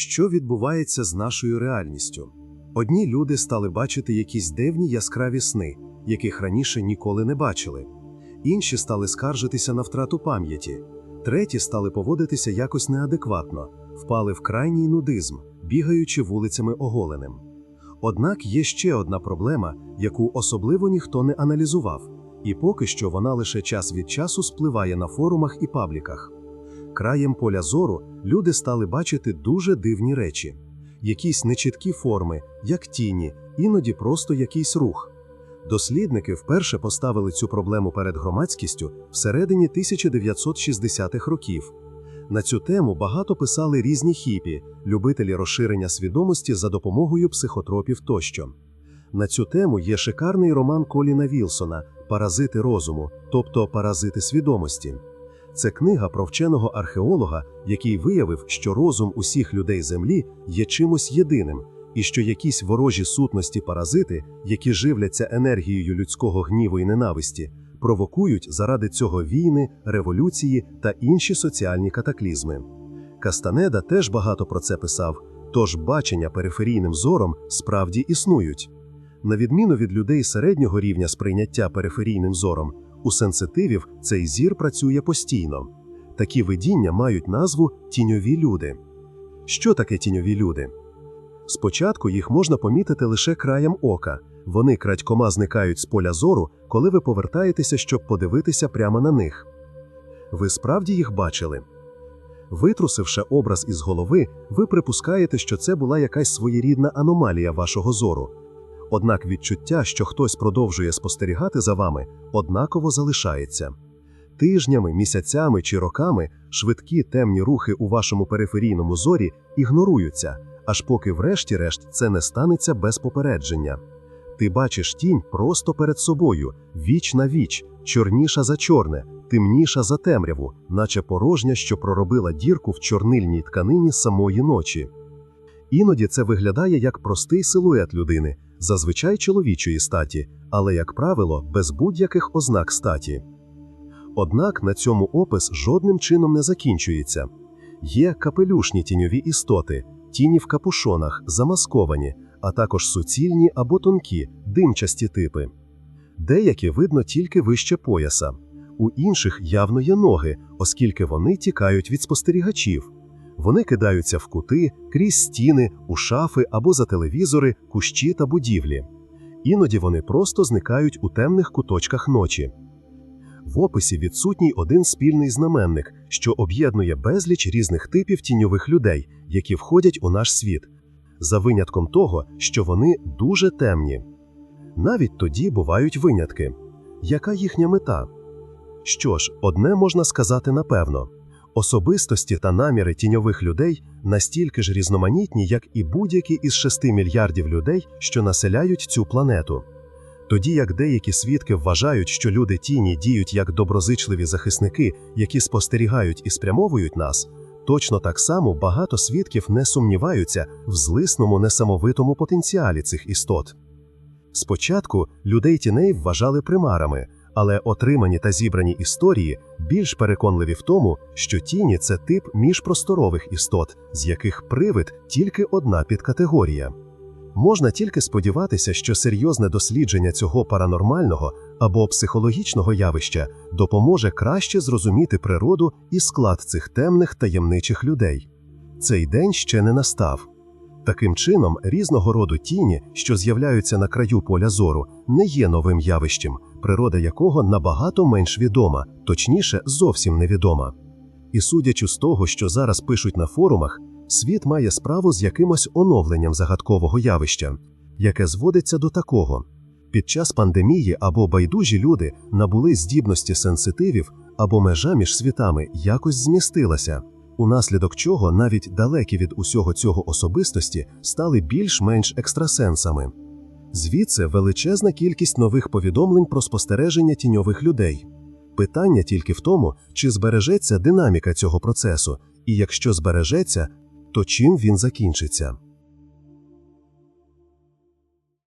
Що відбувається з нашою реальністю? Одні люди стали бачити якісь дивні яскраві сни, яких раніше ніколи не бачили. Інші стали скаржитися на втрату пам'яті, треті стали поводитися якось неадекватно, впали в крайній нудизм, бігаючи вулицями оголеним. Однак є ще одна проблема, яку особливо ніхто не аналізував, і поки що вона лише час від часу спливає на форумах і пабліках. Краєм поля зору люди стали бачити дуже дивні речі, якісь нечіткі форми, як тіні, іноді просто якийсь рух. Дослідники вперше поставили цю проблему перед громадськістю всередині 1960-х років. На цю тему багато писали різні хіпі, любителі розширення свідомості за допомогою психотропів тощо. На цю тему є шикарний роман Коліна Вілсона Паразити розуму, тобто паразити свідомості. Це книга про вченого археолога, який виявив, що розум усіх людей Землі є чимось єдиним, і що якісь ворожі сутності паразити, які живляться енергією людського гніву і ненависті, провокують заради цього війни, революції та інші соціальні катаклізми. Кастанеда теж багато про це писав, тож бачення периферійним зором справді існують. На відміну від людей середнього рівня сприйняття периферійним зором, у сенситивів цей зір працює постійно. Такі видіння мають назву тіньові люди. Що таке тіньові люди? Спочатку їх можна помітити лише краєм ока. Вони крадькома зникають з поля зору, коли ви повертаєтеся, щоб подивитися прямо на них. Ви справді їх бачили. Витрусивши образ із голови, ви припускаєте, що це була якась своєрідна аномалія вашого зору. Однак відчуття, що хтось продовжує спостерігати за вами, однаково залишається. Тижнями, місяцями чи роками швидкі темні рухи у вашому периферійному зорі ігноруються, аж поки, врешті-решт, це не станеться без попередження. Ти бачиш тінь просто перед собою, віч на віч, чорніша за чорне, темніша за темряву, наче порожня, що проробила дірку в чорнильній тканині самої ночі. Іноді це виглядає як простий силует людини, зазвичай чоловічої статі, але, як правило, без будь-яких ознак статі. Однак на цьому опис жодним чином не закінчується. Є капелюшні тіньові істоти, тіні в капушонах, замасковані, а також суцільні або тонкі, димчасті типи. Деякі видно тільки вище пояса, у інших явно є ноги, оскільки вони тікають від спостерігачів. Вони кидаються в кути, крізь стіни, у шафи або за телевізори, кущі та будівлі. Іноді вони просто зникають у темних куточках ночі. В описі відсутній один спільний знаменник, що об'єднує безліч різних типів тіньових людей, які входять у наш світ, за винятком того, що вони дуже темні. Навіть тоді бувають винятки. Яка їхня мета? Що ж, одне можна сказати напевно. Особистості та наміри тіньових людей настільки ж різноманітні, як і будь-які із 6 мільярдів людей, що населяють цю планету. Тоді як деякі свідки вважають, що люди тіні діють як доброзичливі захисники, які спостерігають і спрямовують нас, точно так само багато свідків не сумніваються в злисному несамовитому потенціалі цих істот. Спочатку людей тіней вважали примарами, але отримані та зібрані історії більш переконливі в тому, що тіні це тип міжпросторових істот, з яких привид тільки одна підкатегорія. Можна тільки сподіватися, що серйозне дослідження цього паранормального або психологічного явища допоможе краще зрозуміти природу і склад цих темних таємничих людей. Цей день ще не настав. Таким чином, різного роду тіні, що з'являються на краю поля зору, не є новим явищем, природа якого набагато менш відома, точніше, зовсім невідома. І судячи з того, що зараз пишуть на форумах, світ має справу з якимось оновленням загадкового явища, яке зводиться до такого: під час пандемії або байдужі люди набули здібності сенситивів, або межа між світами якось змістилася, унаслідок чого навіть далекі від усього цього особистості стали більш-менш екстрасенсами. Звідси величезна кількість нових повідомлень про спостереження тіньових людей. Питання тільки в тому, чи збережеться динаміка цього процесу, і якщо збережеться, то чим він закінчиться.